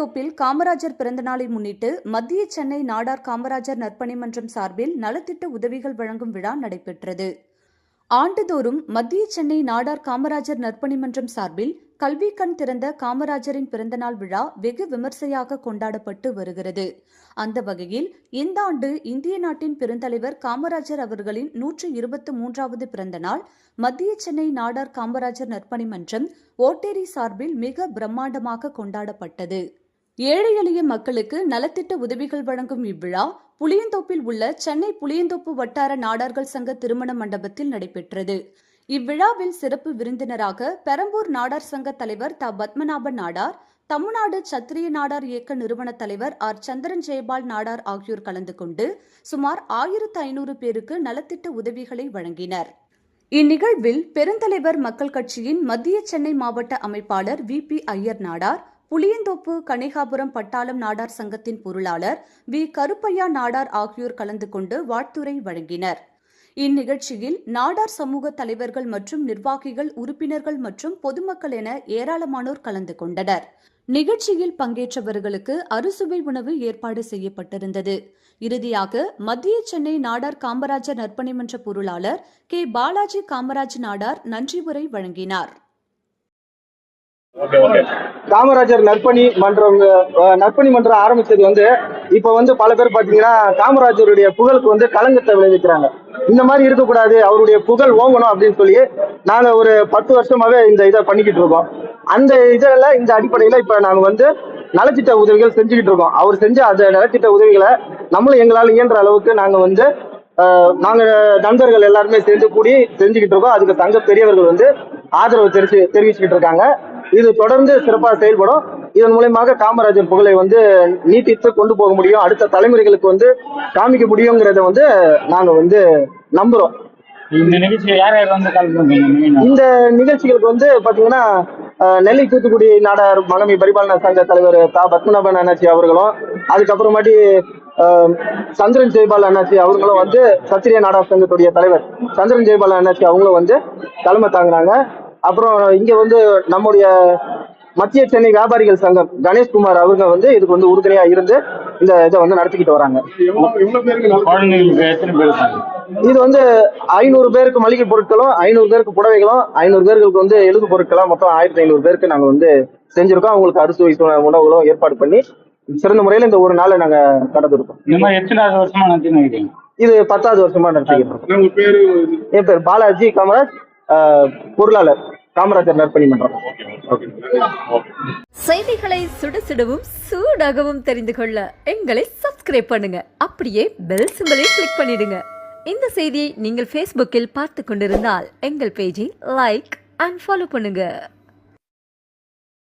புளியந்தோப்பில் காமராஜர் பிறந்தநாளை முன்னிட்டு மத்திய சென்னை நாடார் காமராஜர் நற்பணி மன்றம் சார்பில் நலத்திட்ட உதவிகள் வழங்கும் விழா நடைபெற்றது. ஆண்டுதோறும் மத்திய சென்னை நாடார் காமராஜர் நற்பணி மன்றம் சார்பில் கல்வி கண் திறந்த காமராஜரின் பிறந்தநாள் விழா வெகு விமர்சையாக கொண்டாடப்பட்டு வருகிறது. அந்த வகையில் இந்த ஆண்டு இந்திய நாட்டின் பெருந்தலைவர் காமராஜர் அவர்களின் நூற்று இருபத்து மூன்றாவது பிறந்தநாள் மத்திய சென்னை நாடார் காமராஜர் நற்பணி மன்றம் ஓட்டேரி சார்பில் மிக பிரம்மாண்டமாக கொண்டாடப்பட்டது. ஏழை எளிய மக்களுக்கு நலத்திட்ட உதவிகள் வழங்கும் இவ்விழா புளியந்தோப்பில் உள்ள சென்னை புளியந்தோப்பு வட்டார நாடார்கள் சங்க திருமண மண்டபத்தில் நடைபெற்றது. இவ்விழாவில் சிறப்பு விருந்தினராக பெரம்பூர் நாடார் சங்க தலைவர் த பத்மநாப நாடார் தமிழ்நாடு சத்திரிய நாடார் இயக்க நிறுவன தலைவர் ஆர். சந்திரன் ஜெயபால் நாடார் ஆகியோர் கலந்து கொண்டு சுமார் ஆயிரத்து ஐநூறு பேருக்கு நலத்திட்ட உதவிகளை வழங்கினர். இந்நிகழ்வில் பெருந்தலைவர் மக்கள் கட்சியின் மத்திய சென்னை மாவட்ட அமைப்பாளர் வி. பி. ஐயர் நாடார் புளியந்தோப்பு கனிகாபுரம் பட்டாளம் நாடார் சங்கத்தின் பொருளாளர் வி. கருப்பையா நாடார் ஆகியோர் கலந்து கொண்டு வாழ்த்துரை வழங்கினர். இந்நிகழ்ச்சியில் நாடார் சமூக தலைவர்கள் மற்றும் நிர்வாகிகள் உறுப்பினர்கள் மற்றும் பொதுமக்கள் என ஏராளமானோர் கலந்து கொண்டனர். நிகழ்ச்சியில் பங்கேற்றவர்களுக்கு அறுசுவை உணவு ஏற்பாடு செய்யப்பட்டிருந்தது. இறுதியாக மத்திய சென்னை நாடார் காமராஜர் நற்பணி மன்ற பொருளாளர் கே. பாலாஜி காமராஜ் நாடார் நன்றி உரை வழங்கினார். காமராஜர் நற்பணி மன்றம் நற்பணி மன்றம் ஆரம்பிச்சது வந்து இப்ப வந்து பல பேர் பாத்தீங்கன்னா காமராஜருடைய புகழுக்கு வந்து களங்கத்தை விளைவிக்கிறாங்க. இந்த மாதிரி இருக்கக்கூடாது அவருடைய புகழ் ஓங்கணும் அப்படின்னு சொல்லி நாங்க ஒரு பத்து வருஷமாவே இந்த இதை பண்ணிக்கிட்டு இருக்கோம். அந்த இதில் இந்த அடிப்படையில இப்ப நாங்க வந்து நலத்திட்ட உதவிகள் செஞ்சுக்கிட்டு இருக்கோம். அவர் செஞ்ச அந்த நலத்திட்ட உதவிகளை நம்மளும் எங்களால் இயன்ற அளவுக்கு நாங்க வந்து நாங்க நண்பர்கள் எல்லாருமே சேர்ந்து கூடி செஞ்சுக்கிட்டு இருக்கோம். அதுக்கு தங்க பெரியவர்கள் வந்து ஆதரவு தெரிவிச்சு தெரிவிச்சுக்கிட்டு இருக்காங்க. இது தொடர்ந்து சிறப்பாக செயல்படும். இதன் மூலயமாக காமராஜர் புகழை வந்து நீட்டித்து கொண்டு போக முடியும். அடுத்த தலைமுறைகளுக்கு வந்து காமிக்க முடியுங்கிறத வந்து நாங்க வந்து நம்புறோம். இந்த நிகழ்ச்சிகளுக்கு வந்து பாத்தீங்கன்னா நெல்லை தூத்துக்குடி நாடார் மகமி பரிபாலன சங்க தலைவர் தா. பத்மநாபன் அண்ணாச்சி அவர்களும் அதுக்கப்புறமாட்டி சந்திரன் ஜெயபால் அண்ணாச்சி அவங்களும் வந்து சத்திரிய நாடார் சங்கத்துடைய தலைவர். சந்திரன் ஜெயபால் அண்ணாச்சி அவங்களும் வந்து தலைமை தாங்கினாங்க. அப்புறம் இங்க வந்து நம்முடைய மத்திய சென்னை வியாபாரிகள் சங்கம் கணேஷ்குமார் அவங்க வந்து இதுக்கு வந்து உறுதுணையா இருந்து இந்த இதை வந்து நடத்திக்கிட்டு வராங்க. இது வந்து ஐநூறு பேருக்கு மளிகை பொருட்களும் ஐநூறு பேருக்கு புடவைகளும் ஐநூறு பேருக்கு வந்து எழுது பொருட்களும் மொத்தம் ஆயிரத்தி ஐநூறு பேருக்கு நாங்க வந்து செஞ்சிருக்கோம். அவங்களுக்கு அறுசுவை உணவுகளும் ஏற்பாடு பண்ணி சிறந்த முறையில இந்த ஒரு நாளை நாங்க கடந்திருக்கோம் எத்தனாவது வருஷமா நடத்தி நினைக்கிறீங்க? இது பத்தாவது வருஷமா நடத்திக்கிட்டு இருக்கோம். உங்க பேரு? என் பேர் பாலாஜி காமராஜ். பொருளாளர் காமராஜர் நற்பணி மன்றம். செய்திகளை சுட சுடவும் சூடாகவும் தெரிந்து கொள்ள எங்களை சப்ஸ்கிரைப் பண்ணுங்க. அப்படியே பெல் சிம்பலை கிளிக் பண்ணிடுங்க. இந்த செய்தியை நீங்கள் ஃபேஸ்புக்கில் பார்த்து கொண்டிருந்தால் எங்கள் பேஜை லைக் அண்ட் ஃபாலோ பண்ணுங்க.